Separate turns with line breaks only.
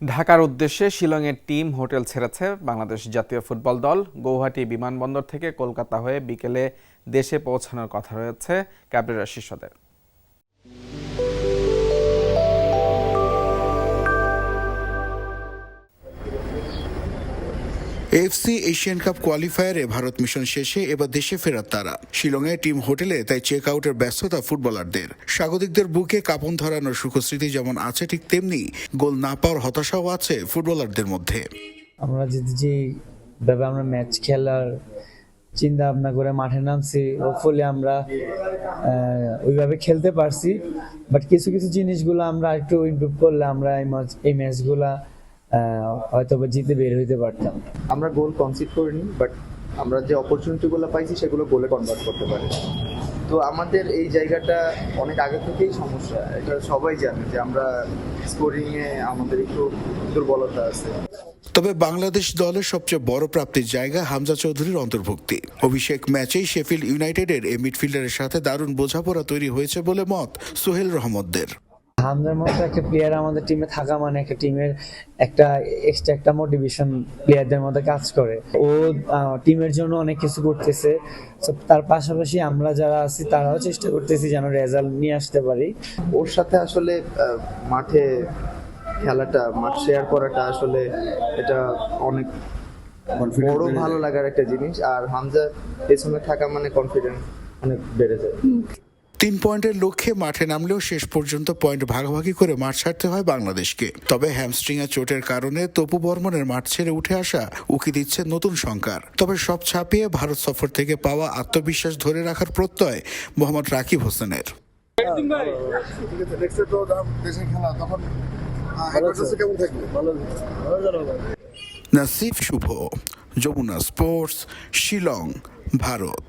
ঢাকার উদ্দেশ্যে শিলংয়ের team hotel ছেড়েছে বাংলাদেশ জাতীয় ফুটবল দল। গৌহাটি বিমানবন্দর থেকে কলকাতা হয়ে বিকেলে দেশে পৌঁছানোর কথা রয়েছে ক্যাবরেরা শিষ্যদের
এফসি এশিয়ান কাপ কোয়ালিফায়ারে ভারত মিশন শেষে এবার দেশে ফেরার তারা। শিলংয়ে টিম হোটেলে তাই চেক আউটের ব্যস্ততা ফুটবলারদের। স্বাগতিকদের বুকে কাপন ধরানোর সুখস্মৃতি যেমন আছে ঠিক তেমনি গোল না পাওয়ার হতাশাও আছে ফুটবলারদের মধ্যে।
আমরা যদি যে ভাবে আমরা ম্যাচ খেলার চিন্তা ভাবনা করে মাঠে নামছি হোপফুলি আমরা ওইভাবে খেলতে পারছি। বাট কিছু কিছু জিনিসগুলো আমরা একটু ইমপ্রুভ করলে আমরা এই ম্যাচ এই ম্যাচগুলা হয়তো বা জিতে বের হইতে পারতাম।
আমরা গোল কনসিড করিনি বাট আমরা যে অপরচুনিটিগুলো পাইছি সেগুলো গোলে কনভার্ট করতে পারি। তো আমাদের এই জায়গাটা অনেক আগে থেকেই সমস্যা। এটা সবাই জানে যে আমরা স্কোরিংয়ে আমাদের একটু দুর্বলতা আছে।
তবে বাংলাদেশ দলের সবচেয়ে বড় প্রাপ্তির জায়গা হামজা চৌধুরীর অন্তর্ভুক্তি। অভিষেক ম্যাচেই শেফিল্ড ইউনাইটেডের এই মিডফিল্ডারের সাথে দারুণ বোঝাপড়া তৈরি হয়েছে বলে মত সোহেল রহমতদের।
হামজার মতো একটা প্লেয়ার আমাদের টিমে থাকা মানে একটা টিমের একটা এক্সট্রা একটা মোটিভেশন প্লেয়ারদের মধ্যে কাজ করে। ও টিমের জন্য অনেক কিছু করতেছে। তার পাশাপাশি আমরা যারা আছি তারাও চেষ্টা করতেছি যেন রেজাল্ট নিয়ে আসতে পারি।
ওর সাথে আসলে মাঠে খেলাটা মাঠ শেয়ার করাটা আসলে এটা অনেক বড় ভালো লাগার একটা জিনিস। আর হামজা পেছনে থাকা মানে কনফিডেন্স অনেক বেড়ে যায়।
তিন পয়েন্টের লক্ষ্যে মাঠে নামলেও শেষ পর্যন্ত পয়েন্ট ভাগাভাগি করে মাঠ ছাড়তে হয় বাংলাদেশকে। তবে হ্যামস্ট্রিং এর চোটের কারণে তপু বর্মনের মাঠ ছেড়ে উঠে আসা উকি দিচ্ছে নতুন সংকার। তবে সব ছাপিয়ে ভারত সফর থেকে পাওয়া আত্মবিশ্বাস ধরে রাখার প্রত্যয় মোহাম্মদ রাকিব হোসেনের। নাসিফ শুভ যমুনা স্পোর্টস শিলং ভারত।